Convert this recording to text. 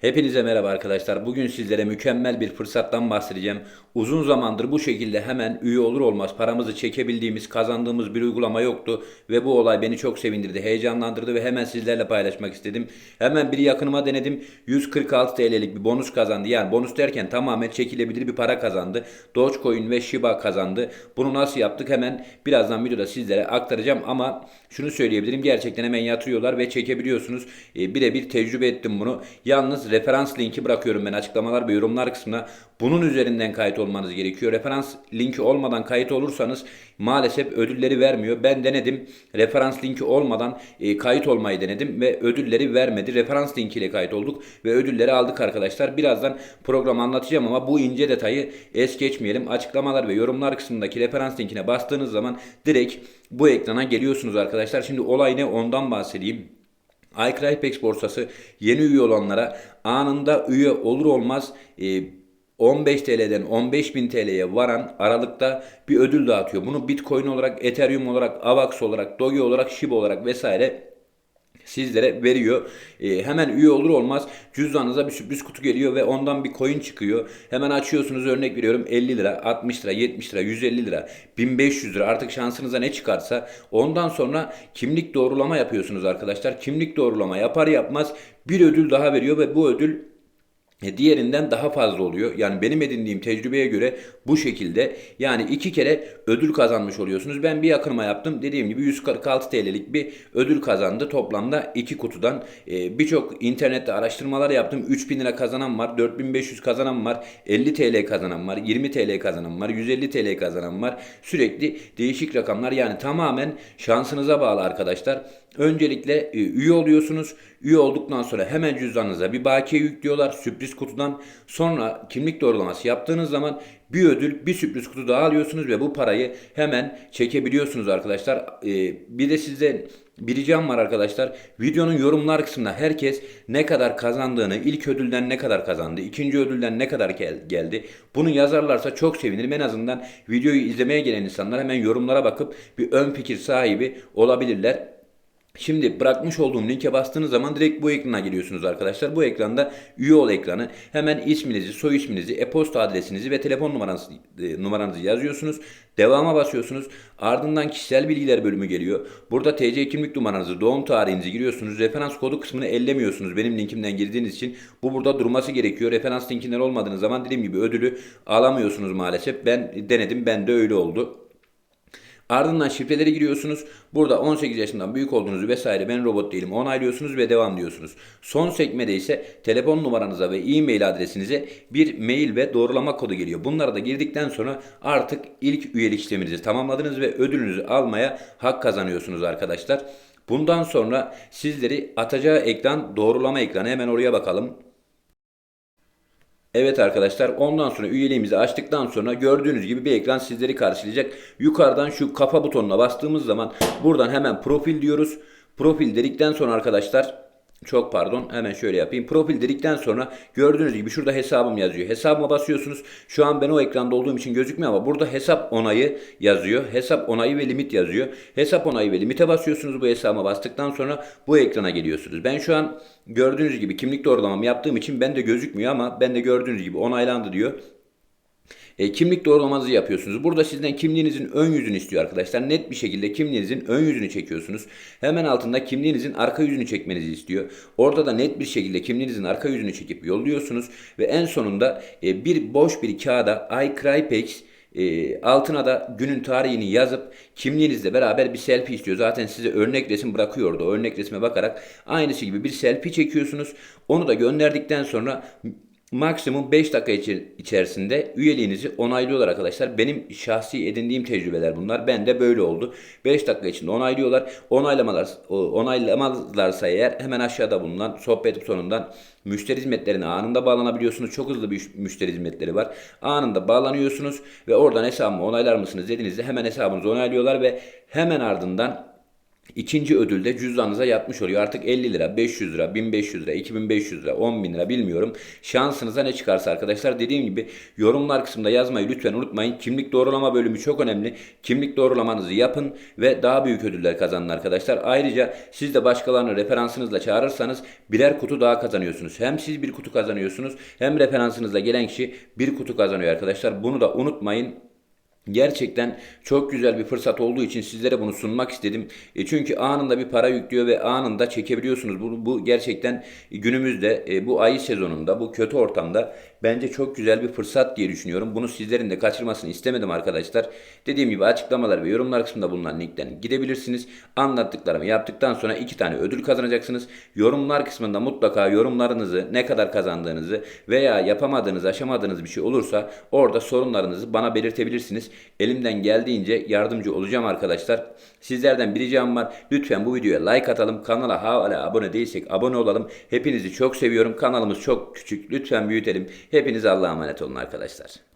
Hepinize merhaba arkadaşlar. Bugün sizlere mükemmel bir fırsattan bahsedeceğim. Uzun zamandır bu şekilde hemen üye olur olmaz paramızı çekebildiğimiz, kazandığımız bir uygulama yoktu ve bu olay beni çok sevindirdi, heyecanlandırdı ve hemen sizlerle paylaşmak istedim. Hemen bir yakınıma denedim. 146 TL'lik bir bonus kazandı. Yani bonus derken tamamen çekilebilir bir para kazandı. Dogecoin ve Shiba kazandı. Bunu nasıl yaptık hemen birazdan videoda sizlere aktaracağım ama şunu söyleyebilirim. Gerçekten hemen yatırıyorlar ve çekebiliyorsunuz. E, birebir tecrübe ettim bunu. Yalnız referans linki bırakıyorum ben açıklamalar ve yorumlar kısmına. Bunun üzerinden kayıt olmanız gerekiyor. Referans linki olmadan kayıt olursanız maalesef ödülleri vermiyor. Ben denedim. Referans linki olmadan e, kayıt olmayı denedim ve ödülleri vermedi. Referans linkiyle kayıt olduk ve ödülleri aldık arkadaşlar. Birazdan programı anlatacağım ama bu ince detayı es geçmeyelim. Açıklamalar ve yorumlar kısmındaki referans linkine bastığınız zaman direkt bu ekrana geliyorsunuz arkadaşlar. Şimdi olay ne ondan bahsedeyim. iCrypex borsası yeni üye olanlara anında üye olur olmaz e, 15 TL'den 15.000 TL'ye varan aralıkta bir ödül dağıtıyor. Bunu Bitcoin olarak, Ethereum olarak, AVAX olarak, Doge olarak, Shiba olarak vesaire sizlere veriyor. Ee, hemen üye olur olmaz cüzdanınıza bir sürpriz kutu geliyor ve ondan bir coin çıkıyor. Hemen açıyorsunuz örnek veriyorum 50 lira, 60 lira, 70 lira, 150 lira, 1500 lira artık şansınıza ne çıkarsa ondan sonra kimlik doğrulama yapıyorsunuz arkadaşlar. Kimlik doğrulama yapar yapmaz bir ödül daha veriyor ve bu ödül e, diğerinden daha fazla oluyor. Yani benim edindiğim tecrübeye göre bu şekilde yani iki kere ödül kazanmış oluyorsunuz. Ben bir yakınma yaptım. Dediğim gibi 146 TL'lik bir ödül kazandı. Toplamda iki kutudan. Ee, Birçok internette araştırmalar yaptım. 3000 lira kazanan var. 4500 kazanan var. 50 TL kazanan var. 20 TL kazanan var. 150 TL kazanan var. Sürekli değişik rakamlar. Yani tamamen şansınıza bağlı arkadaşlar. Öncelikle e, üye oluyorsunuz. Üye olduktan sonra hemen cüzdanınıza bir bakiye yüklüyorlar sürpriz kutudan. Sonra kimlik doğrulaması yaptığınız zaman bir ödül, bir sürpriz kutu daha alıyorsunuz ve bu parayı hemen çekebiliyorsunuz arkadaşlar. E, bir de sizde bir ricam var arkadaşlar. Videonun yorumlar kısmında herkes ne kadar kazandığını, ilk ödülden ne kadar kazandı, ikinci ödülden ne kadar gel- geldi. Bunu yazarlarsa çok sevinirim. En azından videoyu izlemeye gelen insanlar hemen yorumlara bakıp bir ön fikir sahibi olabilirler. Şimdi bırakmış olduğum linke bastığınız zaman direkt bu ekrana geliyorsunuz arkadaşlar. Bu ekranda üye ol ekranı. Hemen isminizi, soy isminizi, e-posta adresinizi ve telefon numaranızı, e, numaranızı yazıyorsunuz. Devama basıyorsunuz. Ardından kişisel bilgiler bölümü geliyor. Burada TC kimlik numaranızı, doğum tarihinizi giriyorsunuz. Referans kodu kısmını ellemiyorsunuz. Benim linkimden girdiğiniz için bu burada durması gerekiyor. Referans linkinden olmadığınız zaman dediğim gibi ödülü alamıyorsunuz maalesef. Ben denedim. Ben de öyle oldu. Ardından şifreleri giriyorsunuz. Burada 18 yaşından büyük olduğunuzu vesaire ben robot değilim onaylıyorsunuz ve devam diyorsunuz. Son sekmede ise telefon numaranıza ve e-mail adresinize bir mail ve doğrulama kodu geliyor. Bunları da girdikten sonra artık ilk üyelik işleminizi tamamladınız ve ödülünüzü almaya hak kazanıyorsunuz arkadaşlar. Bundan sonra sizleri atacağı ekran doğrulama ekranı hemen oraya bakalım. Evet arkadaşlar ondan sonra üyeliğimizi açtıktan sonra gördüğünüz gibi bir ekran sizleri karşılayacak. Yukarıdan şu kafa butonuna bastığımız zaman buradan hemen profil diyoruz. Profil dedikten sonra arkadaşlar çok pardon hemen şöyle yapayım. Profil dedikten sonra gördüğünüz gibi şurada hesabım yazıyor. Hesabıma basıyorsunuz. Şu an ben o ekranda olduğum için gözükmüyor ama burada hesap onayı yazıyor. Hesap onayı ve limit yazıyor. Hesap onayı ve limite basıyorsunuz. Bu hesabıma bastıktan sonra bu ekrana geliyorsunuz. Ben şu an gördüğünüz gibi kimlik doğrulamamı yaptığım için bende gözükmüyor ama bende gördüğünüz gibi onaylandı diyor. E, kimlik doğrulamanızı yapıyorsunuz. Burada sizden kimliğinizin ön yüzünü istiyor arkadaşlar. Net bir şekilde kimliğinizin ön yüzünü çekiyorsunuz. Hemen altında kimliğinizin arka yüzünü çekmenizi istiyor. Orada da net bir şekilde kimliğinizin arka yüzünü çekip yolluyorsunuz. Ve en sonunda e, bir boş bir kağıda iCrypex e, altına da günün tarihini yazıp kimliğinizle beraber bir selfie istiyor. Zaten size örnek resim bırakıyordu. Örnek resme bakarak aynısı gibi bir selfie çekiyorsunuz. Onu da gönderdikten sonra Maksimum 5 dakika içerisinde üyeliğinizi onaylıyorlar arkadaşlar. Benim şahsi edindiğim tecrübeler bunlar. Ben de böyle oldu. 5 dakika içinde onaylıyorlar. Onaylamalar onaylamazlarsa eğer hemen aşağıda bulunan sohbet butonundan müşteri hizmetlerine anında bağlanabiliyorsunuz. Çok hızlı bir müşteri hizmetleri var. Anında bağlanıyorsunuz ve oradan hesabımı onaylar mısınız dediğinizde hemen hesabınızı onaylıyorlar ve hemen ardından İkinci ödül de cüzdanınıza yatmış oluyor. Artık 50 lira, 500 lira, 1500 lira, 2500 lira, 10 bin lira bilmiyorum. Şansınıza ne çıkarsa arkadaşlar dediğim gibi yorumlar kısmında yazmayı lütfen unutmayın. Kimlik doğrulama bölümü çok önemli. Kimlik doğrulamanızı yapın ve daha büyük ödüller kazanın arkadaşlar. Ayrıca siz de başkalarını referansınızla çağırırsanız birer kutu daha kazanıyorsunuz. Hem siz bir kutu kazanıyorsunuz hem referansınızla gelen kişi bir kutu kazanıyor arkadaşlar. Bunu da unutmayın. Gerçekten çok güzel bir fırsat olduğu için sizlere bunu sunmak istedim. E çünkü anında bir para yüklüyor ve anında çekebiliyorsunuz. Bu, bu gerçekten günümüzde e, bu ayı sezonunda bu kötü ortamda bence çok güzel bir fırsat diye düşünüyorum. Bunu sizlerin de kaçırmasını istemedim arkadaşlar. Dediğim gibi açıklamalar ve yorumlar kısmında bulunan linkten gidebilirsiniz. Anlattıklarımı yaptıktan sonra iki tane ödül kazanacaksınız. Yorumlar kısmında mutlaka yorumlarınızı ne kadar kazandığınızı veya yapamadığınız, aşamadığınız bir şey olursa orada sorunlarınızı bana belirtebilirsiniz. Elimden geldiğince yardımcı olacağım arkadaşlar. Sizlerden bir ricam var. Lütfen bu videoya like atalım. Kanala hala abone değilsek abone olalım. Hepinizi çok seviyorum. Kanalımız çok küçük. Lütfen büyütelim. Hepinize Allah'a emanet olun arkadaşlar.